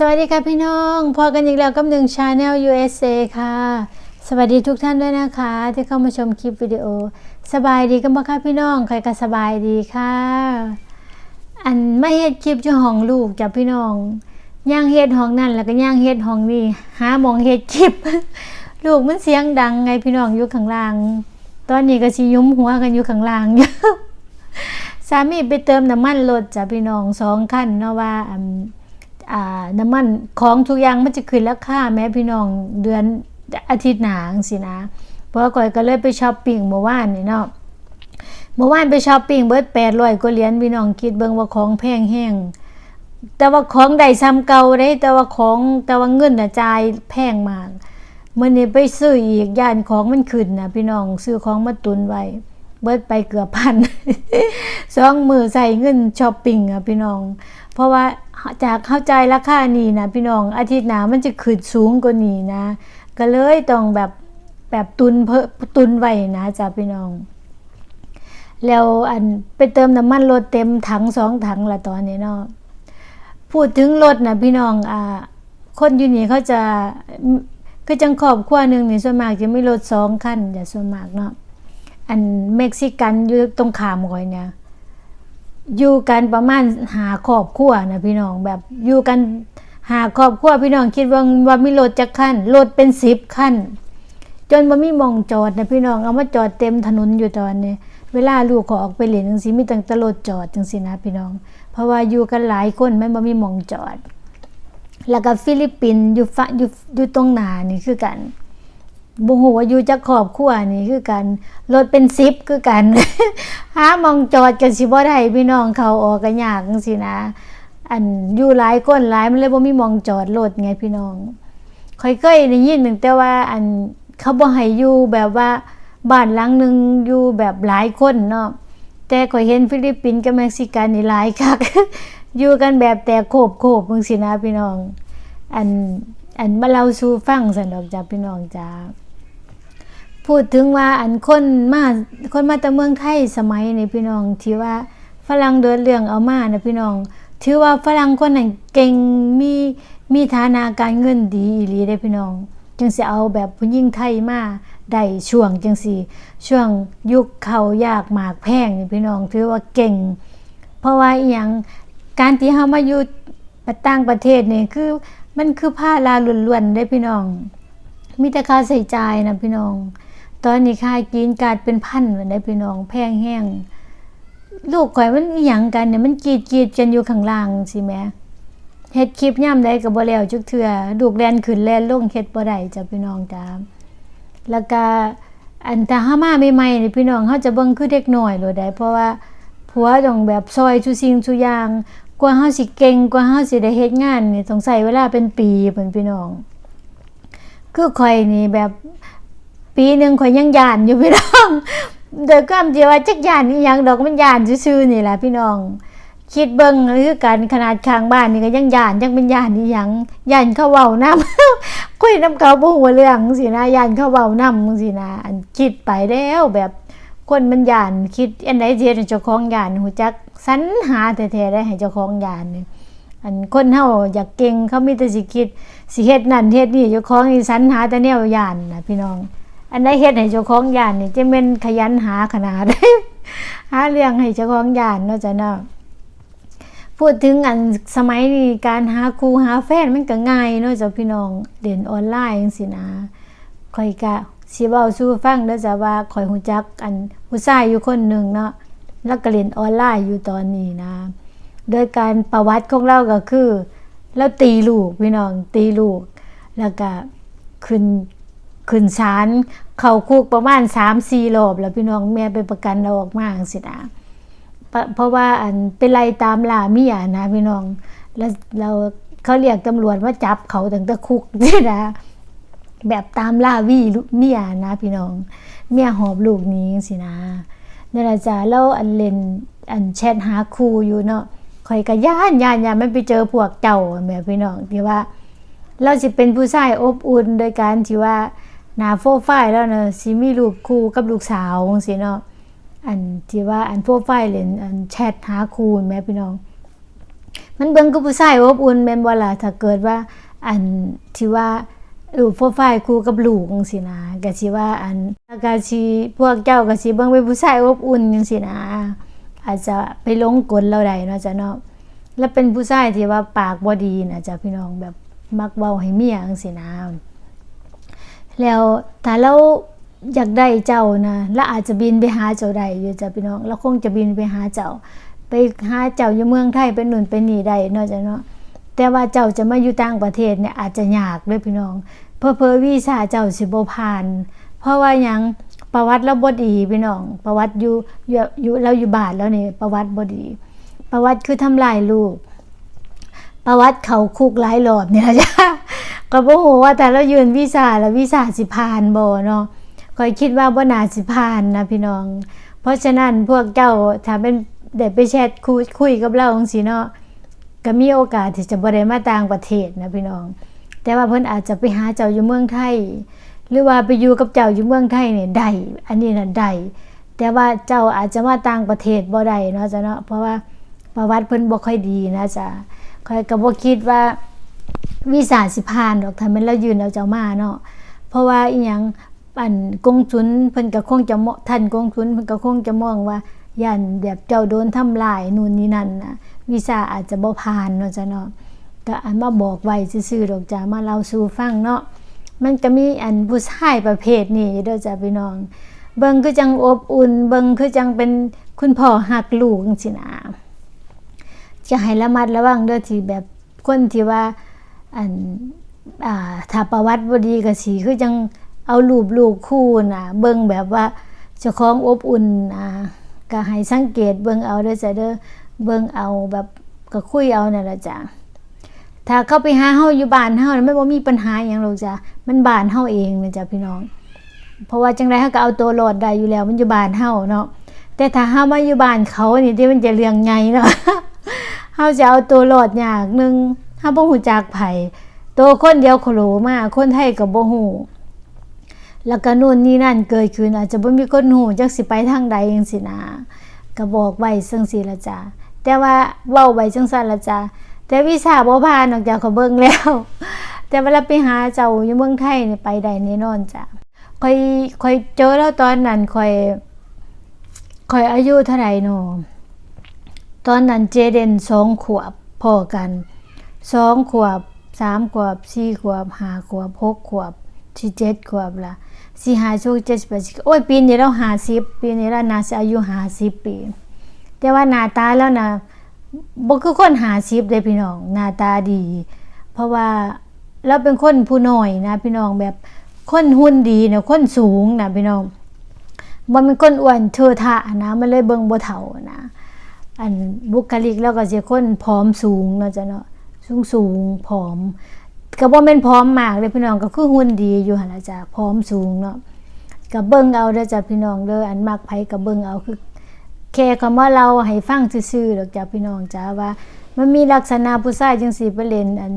สวัสดีค่ะพี่น้อง พอกันอีกแล้วกับหนึ่งชาแนล USA ค่ะ สวัสดีทุกท่านด้วยนะคะ ที่เข้ามาชมคลิปวิดีโอ สบายดีกันบ่คะพี่น้อง ใครก็สบายดีค่ะ อันไม่เฮ็ดคลิปอยู่ห้องลูกจ้ะพี่น้องย่างเฮ็ดห้องนั่นแล้วก็ย่างเฮ็ดห้องนี่หาหมองเฮ็ดคลิป ลูกมันเสียงดังไงพี่น้องอยู่ข้างล่าง ตอนนี้ก็สิยุ้มหัวกันอยู่ข้างล่างอยู่สามีไปเติมน้ำมันรถจ้ะพี่น้องสองคันเนาะว่าอ น้ำมันของทุกอย่างมันจะขึ้นราคาแม้พี่น้องเดือนอาทิตย์หนาจังซี่นะ เพราะว่าก่อยก็เลยไปช้อปปิ้งเมื่อวานนี่เนาะเมื่อวานไปช้อปปิ้งเบิด800กว่าเหรียญพี่น้องคิดเบิ่งว่าของแพงแฮงแต่ว่าของได้ซ้ำเก่าได้ แต่ว่าของแต่ว่าเงินน่ะจ่ายแพงมากมื้อนี้ไปซื้ออีกย่านของมันขึ้นนะพี่น้องซื้อของมาตุนไว้เบิดไปเกือบพันสองมือใส่เงินช้อปปิ้งอะพี่น้อง เพราะว่า จากเข้าใจราคานี่นะพี่น้องอาทิตย์หน้ามันจะขึ้นสูงกว่านี้นะ ก็เลยต้องแบบแบบตุนเพิ่มตุนไว้นะจ้ะพี่น้อง แล้วอันไปเติมน้ำมันรถเต็มถังสองถังละตอนนี้เนาะพูดถึงรถนะพี่น้องอ่าคนอยู่นี่เขาจะคือจังครอบครัวหนึ่งนี่ส่วนมากจะไม่รถสองคันอย่าส่วนมากเนาะอันเม็กซิกันอยู่ตรงขามก่อยเนี่ย อยู่กันประมาณหาครอบครัวนะพี่น้องแบบอยู่กันหาครอบครัวพี่น้องคิดว่าว่ามีรถจักคันรถเป็นสิบคันจนบ่มีมองจอดนะพี่น้องเอามาจอดเต็มถนนอยู่ตอนนี้เวลาลูกขอออกไปเล่นจังซี่มีตั้งแต่รถจอดจังซี่นะพี่น้อง เพราะว่าอยู่กันหลายคนมันบ่มีมองจอด แล้วก็ฟิลิปปินส์อยู่ฝอยู่อยู่ตรงหนานี่คือกัน บ่ฮู้ว่าอยู่จักครอบครัวนี่คือกันรถเป็น10คือกัน หามองจอดกันสิบ่ได้พี่น้องเขาออกกันยากจังซี่นะ อันอยู่หลายคนหลายมันเลยบ่มีมองจอดรถไงพี่น้องค่อยเคยได้ยินตั้งแต่ว่าอันเขาบ่ให้อยู่แบบว่าบ้านหลังหนึงอยู่แบบหลายคนเนาะแต่ข่อยเห็นฟิลิปปินส์กับเม็กซิกันนี่หลายคักอยู่กันแบบแต่โคบโคบจังซี่นะพี่น้อง อันอันมาเล่าสู่ฟังซั่นดอกจ้ะพี่น้องจ้า พูดถึงว่าอันคนมาคนมาแต่เมืองไทยสมัยในพี่น้องที่ว่าฝรั่งเดินเรื่องเอามานะพี่น้อง ถือว่าฝรั่งคนนั้นเก่งมีมีฐานะการเงินดีอีหลีได้พี่น้อง จึงสิเอาแบบผู้หญิงไทยมาได้ช่วงจังสิช่วงยุคเขายากหมากแพงนี่พี่น้อง ถือว่าเก่ง เพราะว่าอย่างการที่เฮามาอยู่ต่างประเทศนี่คือมันคือผ้าลาล้วนๆได้พี่น้อง มีแต่ค่าใส่จ่ายนะพี่น้อง ตอนนี้ค่ากินกาดเป็นพันเหมือนได้พี่น้องแพงแห้งลูกข่อยมันอหยังกันเนี่ยมันกีดกีดกันอยู่ข้างล่างสิแหม่เฮ็ดคลิปย่ำใดก็บ่แล้วจักเทื่อลูกแลนขึ้นแลนลงเฮ็ดบ่ได้จ้ะพี่น้องจ้าแล้วก็อันถ้าเฮามาใหม่ๆนี่พี่น้องเฮาจะเบิ่งคือเด็กน้อยโลดได้เพราะว่าผัวต้องแบบซอยทุกสิ่งทุอย่างกว่าเฮาสิเก่งกว่าเฮาสิได้เฮ็ดงานนี่ต้องใช้เวลาเป็นปีเพิ่นพี่น้อง คือข่อยนี่แบบ ปีหนึ่งข่อยยังยานอยู่พี่น้องโดยความที่ว่าจักยานนี่ยังดอกมันยานซื่อๆนี่แหละพี่น้อง คิดเบิ่งคือกันขนาดข้างบ้านนี่ก็ยังยานยังเป็นยานนี่ยังยานเข้าเว้านํคุยนํเขาบ่ฮู้เรื่องสินะยานเข้าเว้านํสินะคิดไปแล้วแบบคนมันยานคิดอันใดสิเฮ็ดให้เจ้าของยานฮู้จักสรรหาแท้ๆได้ให้เจ้าของยานนี่อันคนเฮาอยากเก่งเขามีแต่สิคิดสิเฮ็ดนั่นเฮ็ดนี่เจ้าของนี่สรรหาแต่แนวยานนะพี่น้อง อันใดเฮ็ดให้เจ้าของยานนี่จะแม่นขยันหาขนาด หาเรื่องให้เจ้าของยานเนาะจ้ะเนาะพูดถึงอันสมัยนี้การหาครูหาแฟนมันก็ง่ายเนาะจ้ะพี่น้องเรียนออนไลน์จังซี่นะข่อยก็สิเว้าสู่ฟังเด้อจ้ะว่าข่อยฮู้จักอันผู้ชายอยู่คนหนึงเนาะแล้วก็เรียนออนไลน์อยู่ตอนนี้นะ โดยการประวัติของเราก็คือ แล้วตีลูกพี่น้องตีลูก แล้วก็ขึ้น ขึ้นศาลเข้าคุกประมาณ3-4รอบแล้วพี่น้องแม่ไปประกันเราออกมาจังซี่นะเพราะว่าอันเป็นไล่ตามล่ามียนะพี่น้อง แล้วเราเขาเรียกตำรวจมาจับเขาตั้งแต่คุกนี่นะแบบตามล่าวี่เมียนะพี่น้อง เมียหอบลูกนี้จังซี่นะนั่นล่ะจ้ะแล้วอันเล่นอันแชทหาครูอยู่เนาะข่อยก็ย่านย่านย่านไมันไปเจอพวกเจ้าแม่พี่น้องที่ว่า เราสิเป็นผู้ชายอบอุ่นโดยการที่ว่า หน้าโฟไฟแล้วเนาะสิมีรูปคู่กับลูกสาวจังซี่เนาะอันที่ว่าอันโฟไฟเล่นอันแชทหาครูแม่พี่น้อง มันเบิ่งกับผู้ชายอบอุ่นแม่นบ่ล่ะถ้าเกิดว่าอันที่ว่าลูกโปรไฟล์คู่กับลูกจังซี่นะก็สิว่าอันก็สิพวกเจ้าก็สิเบิ่งเป็นผู้ชายอบอุ่นจังซี่นะ อาจจะไปลงกลเราได้เนาะจ้ะเนาะแล้วเป็นผู้ชายที่ว่าปากบ่ดีนะจ้ะพี่น้องแบบมักเว้าให้เมียจังซี่นะ แล้วถ้าเราอยากได้เจ้านะเราอาจจะบินไปหาเจ้าได้อยู่จ้ะพี่น้องเราคงจะบินไปหาเจ้า ไปหาเจ้าอยู่เมืองไทยไปนู่นไปนี่ได้เนาะจ้ะเนาะแต่ว่าเจ้าจะมาอยู่ต่างประเทศเนี่ยอาจจะยากเด้อพี่น้อง เพอเพอวีซ่าเจ้าสิบผ่าน เพราะว่ายังประวัติเราบดีพี่น้อง ประวัติอยู่อยู่เราอยู่บานแล้วนี่ประวัติบดี ประวัติคือทำลายลูก ประวัติเขาคุกหลายรอบเนี่ยจ้ะ ก็บ่ฮู้ว่าแต่เรายืนวีซ่าแล้ววีซ่าสิผ่านบ่เนาะคอยคิดว่าบ่น่าสิผ่านนะพี่น้อง เพราะฉะนั้นพวกเจ้าถ้าเป็นได้ไปแชทคุยคุยกับเราจังซี่เนาะก็มีโอกาสที่จะบ่ได้มาต่างประเทศนะพี่น้อง แต่ว่าเพิ่นอาจจะไปหาเจ้าอยู่เมืองไทย หรือว่าไปอยู่กับเจ้าอยู่เมืองไทยเนี่ยได้อันนี้น่ะได้แต่ว่าเจ้าอาจจะมาต่างประเทศบ่ได้เนาะจ้ะเนาะเพราะว่าประวัติเพิ่นบ่ค่อยดีนะจ๊ะข้อยก็บ่คิดว่า วีซ่าสิผ่านดอกถ้าม่นเรายืนเอาเจ้ามาเนาะเพราะว่าอีหยังอันกงสุนเพิ่นก็คงจะเหมาะท่านกงสุนเพิ่นก็คงจะมองว่าย่านแบบเจ้าโดนทำลายนู่นนี่นั่นนะวีซ่าอาจจะบ่ผ่านเนาะจ้ะเนาะก็อันมาบอกไว้ซื่อๆดอกจ้ะมาเล่าสู่ฟังเนาะมันก็มีอันผู้ชายประเภทนี้เด้อจ้ะพี่น้อง เบิ่งคือจังอบอุ่น เบิ่งคือจังเป็นคุณพ่อหักลูกจังซี่นะจะให้ระมัดระวังเด้อที่แบบคนที่ว่า อันอ่าถ้าประวัติบดีก็สิคือจังเอารูปลูกคู่น่ะ เบิ่งแบบว่าเจ้าของอบอุ่นอ่าก็ให้สังเกตเบิ่งเอาเด้อจ้ะเด้อเบิ่งเอาแบบก็คุยเอานั่นล่ะจ้ะถ้าเข้าไปหาเฮาอยู่บ้านเฮาน่ะมันบ่มีปัญหาหยังหรอกจ้ะมันบ้านเฮาเองนะจ้ะพี่น้อง เพราะว่าจังไดเฮาก็เอาตัวรอดได้อยู่แล้ว มันอยู่บ้านเฮาเนาะแต่ถ้าเฮามาอยู่บ้านเขานี่ที่มันจะเรื่องใหญ่เนาะเฮาจะเอาตัวรอดยากหนึง เฮาบ่ฮู้จักไผตัวคนเดียวโคโลมาคนไทยก็บ่ฮู้แล้วก็นู่นนี่นั่นเกิดขึ้นอาจจะบ่มีคนฮู้จักสิไปทางใดจังซี่นะก็บอกไว้จังซี่ละจ้ะแต่ว่าเว้าไว้จังซั่นละจ้ะแต่วีซ่าบ่ผ่านนอกจากเขาเบิ่งแล้ว แต่เวลาไปหาเจ้าอยู่เมืองไทยนี่ไปได้แน่นอนจ้ะค่อยค่อยเจอแล้วตอนนั้นค่อยค่อยอายุเท่าไหร่เนาะตอนนั้นเจเดนสองขวบพอกัน สองขวบสามขวบสี่ขวบห้าขวบหกขวบที่เจ็ดขวบละสี่ห้าชุกเจ็ดแปดสิบโอ้ยปีนี้เราห้าสิบปีนี้เรานาจะอายุห้าสิบปี แต่ว่าหน้าตาแล้วนะบ่คือคนห้าสิบเลยพี่น้องหน้าตาดี เพราะว่าเราเป็นคนผู้น้อยนะ พี่น้องแบบคนหุ่นดีนะคนสูงนะพี่น้องบ่เป็นคนอ้วนเทอทะนะมันเลยเบิ่งบ่เฒ่านะ อันบุคลิกแล้วก็สิคนผอมสูงเนาะจ้ะเนาะ สูงสูงผอมก็บ่แม่นผอมมากเลยพี่น้องก็คือหุ่นดีอยู่หั่นล่ะจ้ะผอมสูงเนาะก็เบิ่งเอาเด้อจ้ะพี่น้องเด้ออันมักไผก็เบิ่งเอาคือแค่คำว่าเราให้ฟังซื่อๆดอกจ้ะพี่น้องจ้ะว่า มันมีลักษณะผู้ชายจังซี่ไปเล่นอัน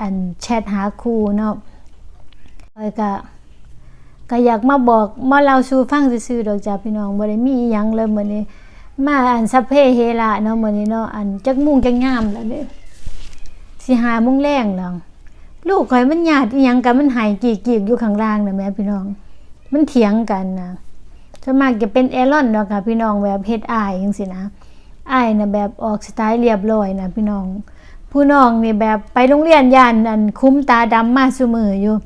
อันแชทหาคู่เนาะแล้วก็ก็อยากมาบอกมาเล่าสู่ฟังซื่อๆดอกจ้าพี่น้องบ่ได้มีหยังเลยมื้อนี้มาอันสัพเพเฮระเนาะมื้อนี้เนาะอันจักมุ่งจักงามแล้วเด้ สิหาโมงแรงแล้วลูกข่อยมันญาติอียังกันมันหายกีกๆอยู่ข้างล่างนะแม่พี่น้อง มันเถียงกันนะส่วนมากจะเป็นแอรอนเนาะค่ะพี่น้องแบบเฮ็ดอายจังซี่นะอายน่ะแบบออกสไตล์เรียบร้อยนะพี่น้อง ผู้น้องนี่แบบไปโรงเรียนย่านอันคุ้มตาดำมาซุมืออยู่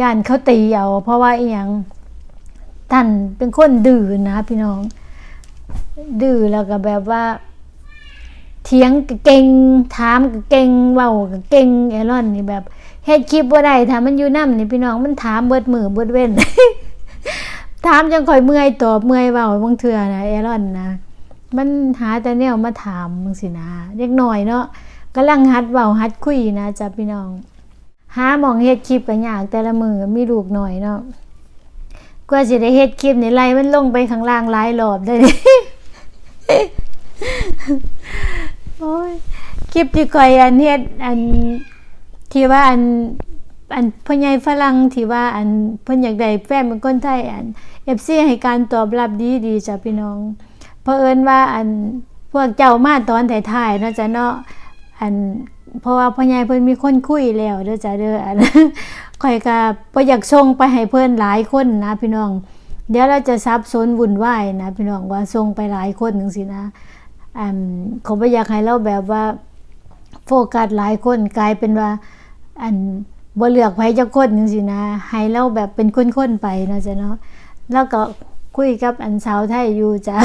ย่านเขาตีเอาเพราะว่าอีหยังท่านเป็นคนดื้อนะพี่น้อง ดื้อแล้วก็แบบว่า เถียงกเก่งถามกเก่งเว้ากเก่งแอรอนนี่แบบเฮ็ดคลิปบ่ได้ถ้ามันอยู่นํนี่พี่น้องมันถามเบิดมือเบิดเว้น ถามจังค่อยเมื่อยตอบเมื่อยเว้าบางเทื่อนะแอรอนนะมันหาแต่แนวมาถามจังซี่นะเด็กน้อยเนาะกำลังหัดเว้าหัดคุยนะจ้ะพี่น้องหาหมองเฮ็ดคลิปก็ยากแต่ละมือมีลูกหน่อยเนาะกว่าสิได้เฮ็ดคลิปนี่ไล่มันลงไปข้างล่างหลายรอบได้ โอ้ยคลิปที่ก่อยอันเฮ็ดอันที่ว่าอันอันพ่อใหญ่ฝรั่งที่ว่าอันเพิ่นอยากได้แฟนเป็นคนไทยอัน FC ให้การตอบรับดีดีจ้ะพี่น้องเพราะเอิญว่าอันพวกเจ้ามาตอนถ่ายๆเนาะจ้ะเนาะอันเพราะว่าพ่อใหญ่เพิ่นมีคนคุยแล้วเด้อจ้ะเด้ออันข่อยก็บ่อยากส่งไปให้เพิ่นหลายคนนะพี่น้อง เดี๋ยวเราจะซับซ้อนวุ่นวายนะพี่น้องว่าส่งไปหลายคนจังซี่นะ เขาบ่อยากให้เราแบบว่า โฟกัสหลายคนกลายเป็นว่า อันบ่เลือกไผจักคนจังซี่นะ ให้เราแบบเป็นคนๆไปเนาะจ้ะเนาะแล้วก็คุยกับอันสาวไทยอยู่จ้ะ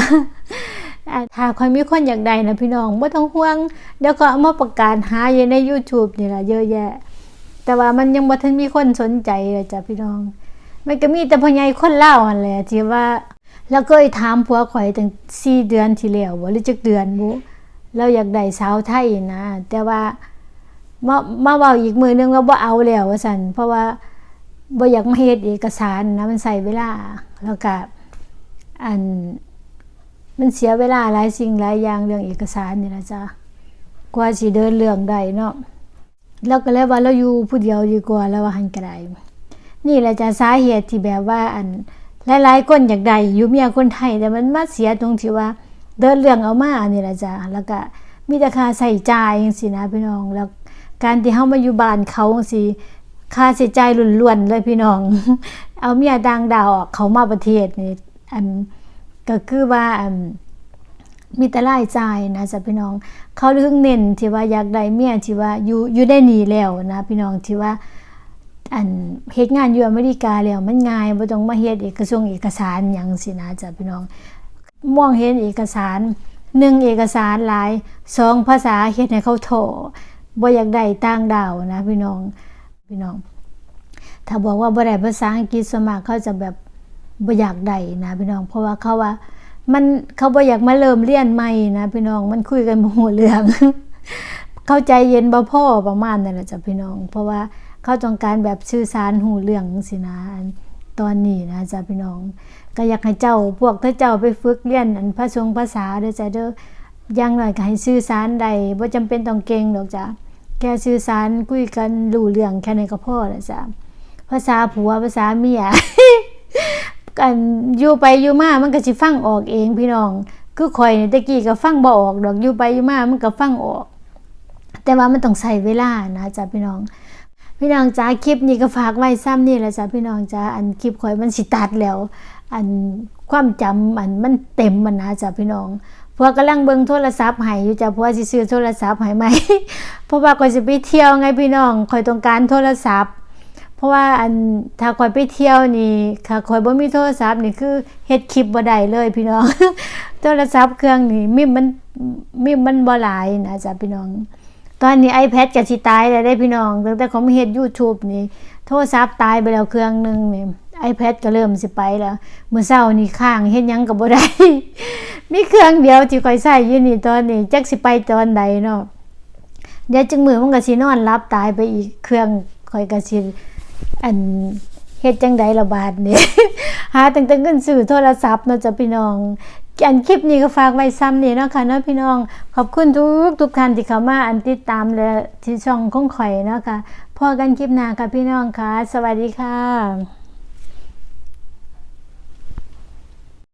อ่าถ้าใครมีคนอยากได้นะพี่น้องบ่ต้องห่วง เดี๋ยวก็เอามาประกาศหาอยู่ใน YouTube นี่แหละเยอะแยะ แต่ว่ามันยังบ่ทันมีคนสนใจเลยจ้ะพี่น้อง มันก็มีแต่พ่อใหญ่คนลาวหั่นแหละที่ว่า แล้วก็ถามผัวข่อยตั้ง4เดือนที่แล้วบ่หรือจักเดือนบ่เราอยากได้สาวไทยนะ แต่ว่ามามาเว้าอีกมือนึงว่าบ่เอาแล้วว่าซั่นเพราะว่าบ่อยากมาเฮ็ดเอกสารนะมันใช้เวลาแล้วก็อันมันเสียเวลาหลายสิ่งหลายอย่างเรื่องเอกสารนี่ละจ้ะกว่าสิเดินเรื่องได้เนาะแล้วก็เลยว่าเราอยู่ผู้เดียวดีกว่าแล้วว่าหันก็ไดนี่แหละจ้ะสาเหตุที่แบบว่าอัน หลายๆคนอยากได้อยู่เมียคนไทยแต่มันมาเสียตรงที่ว่า เดินเรื่องเอามานี่ล่ะจ้ะแล้วก็มีแต่ค่าใส่จ่ายจังซี่นะพี่น้อง แล้วการที่เฮามาอยู่บ้านเขาสิค่าใช้จ่ายล้วนๆเลยพี่น้อง เอาเมียดังดาวออกเขามาประเทศนี่อันก็คือว่าอันมีแต่รายจ่ายนะจ๊ะพี่น้อง เขาเรื่องเน้นที่ว่าอยากได้เมียที่ว่าอยู่อยู่ได้หนีแล้วนะพี่น้องที่ว่า อันเฮ็ดงานอยู่อเมริกาแล้วมันง่ายบ่ต้องมาเฮ็ดเอกสงเอกสารหยังสินะจ๊ะพี่น้องมองเห็นเอกสารหนึ่งเอกสารหลายสองภาษาเฮ็ดให้เขาโถบ่อยากได้ต่างดาวนะพี่น้องพี่น้อง ถ้าบอกว่าบ่ได้ภาษาอังกฤษสวนมากเขาจะแบบบ่อยากได้นะพี่น้อง เพราะว่าเขาว่ามันเขาบ่อยากมาเริ่มเรียนใหม่นะพี่น้องมันคุยกันบ่ฮู้เรื่อง เข้าใจเย็นบ่พอประมาณนั้นแหละจ้ะพี่น้อง เพราะว่า เขาต้องการแบบสื่อสารหูเรื่องสินะตอนนี้นะจ้ะพี่น้อง ก็อยากให้เจ้าพวกถ้าเจ้าไปฝึกเรียนอันภาษาภาษาเด้อจ้ะเด้อย่างน้อยก็ให้สื่อสารได้บ่จำเป็นต้องเก่งดอกจ้ะแค่สื่อสารคุยกันรู้เรื่องแค่นี้ก็พอแล้วจ้ะภาษาผัวภาษาเมียกันอยู่ไปอยู่มามันก็สิฟังออกเองพี่น้อง คือข่อยนี่ตะกี้ก็ฟังบ่ออกดอกอยู่ไปอยู่มามันก็ฟังออก แต่ว่ามันต้องใช้เวลานะจ๊ะพี่น้อง พี่น้องจ้าคลิปนี้ก็ฝากไว้ซ้ำนี่แหละจ้ะพี่น้องจ้าอันคลิปข่อยมันสิตัดแล้ว อันความจำอันมันเต็มมันนะจ้ะพี่น้องเพราะกำลังเบิ่งโทรศัพท์ให้อยู่จ้ะเพราะว่าสิซื้อโทรศัพท์ให้ใหม่เพราะว่าข่อยสิไปเที่ยวไงพี่น้องข่อยต้องการโทรศัพท์ เพราะว่าอันถ้าข่อยไปเที่ยวนี่ค่ะข่อยบ่มีโทรศัพท์นี่คือเฮ็ดคลิปบ่ได้เลยพี่น้อง โทรศัพท์เครื่องนี่มิมมันมิมมันบ่หลายนะจ๊ะพี่น้อง ตอนนี้ iPad ก็สิตายแล้วได้พี่น้องตั้งแต่เขามเฮ็ด YouTube นี่ โทรศัพท์ตายไปแล้วเครื่องหนึงนี่ iPad ก็เริ่มสิไปแล้วมื้อเช้านี่ค้างเฮ็ดหยังก็บ่ได้ มีเครื่องเดียวที่ข่อยใช้อยู่นี่ตอนนี้จักสิไปตอนใดเนาะเดี๋ยวจึงมือมันก็สินอนรับตายไปอีกเครื่องข่อยก็สิอันเฮ็ดจังใดละบาทนี่หาตั้งแต่เงินซื้อโทรศัพท์เนาะจ้ะพี่น้อง อันคลิปนี้ก็ฝากไว้ซ้ำนี่เนาะค่ะเนาะพี่น้องขอบคุณทุกทุกท่านที่เข้ามาอันติดตามและที่ช่องของข่อยเนาะค่ะพอกันคลิปหน้าค่ะพี่น้องค่ะ สวัสดีค่ะ